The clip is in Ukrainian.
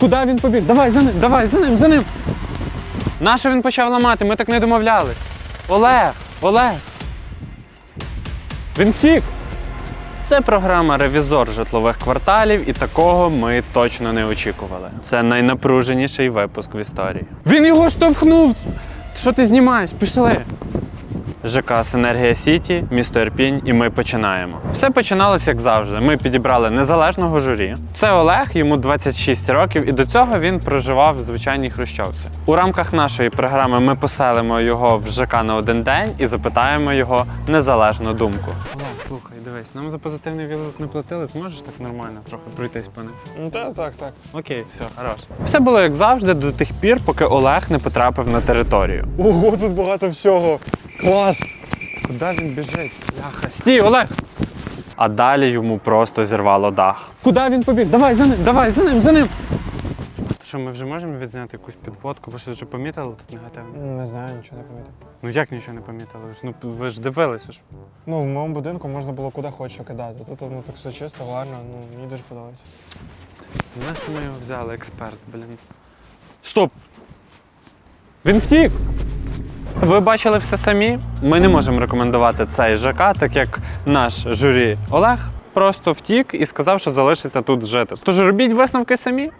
Куди він побіг? Давай за ним, давай за ним, за ним. Нащо він почав ламати? Ми так не домовлялись. Олег, Олег. Він втік. Це програма Ревізор житлових кварталів, і такого ми точно не очікували. Це найнапруженіший випуск в історії. Він його штовхнув! Що ти знімаєш? Пішли. ЖК Синергія Сіті, місто Ірпінь, і ми починаємо. Все починалося як завжди. Ми підібрали незалежного журі. Це Олег, йому 26 років, і до цього він проживав в звичайній хрущовці. У рамках нашої програми ми поселимо його в ЖК на один день і запитаємо його незалежну думку. Олег, слухай, дивись, нам за позитивний відгук не платили. Зможеш так нормально трохи пройтись по ним? Ну так, так, так. Окей, все, хорош. Все було як завжди до тих пір, поки Олег не потрапив на територію. Ого, тут багато всього. Клас! Куди він біжить? Бляха. Стій, Олег! А далі йому просто зірвало дах. Куди він побіг? Давай за ним, давай за ним, за ним. Що, ми вже можемо відзняти якусь підводку? Ви що вже помітили тут негативно? Не знаю, нічого не помітив. Ну як нічого не помітили? Ви ж, Ну ви ж дивилися ж. Ну, в моєму будинку можна було куди хочеш кидати. Тут ну, так все чисто, гарно, ну мені дуже подобається. На що ми його взяли, експерт, блін. Стоп! Він втік! Ви бачили все самі. Ми не можемо рекомендувати цей ЖК, так як наш журі Олег просто втік і сказав, що залишиться тут жити. Тож робіть висновки самі.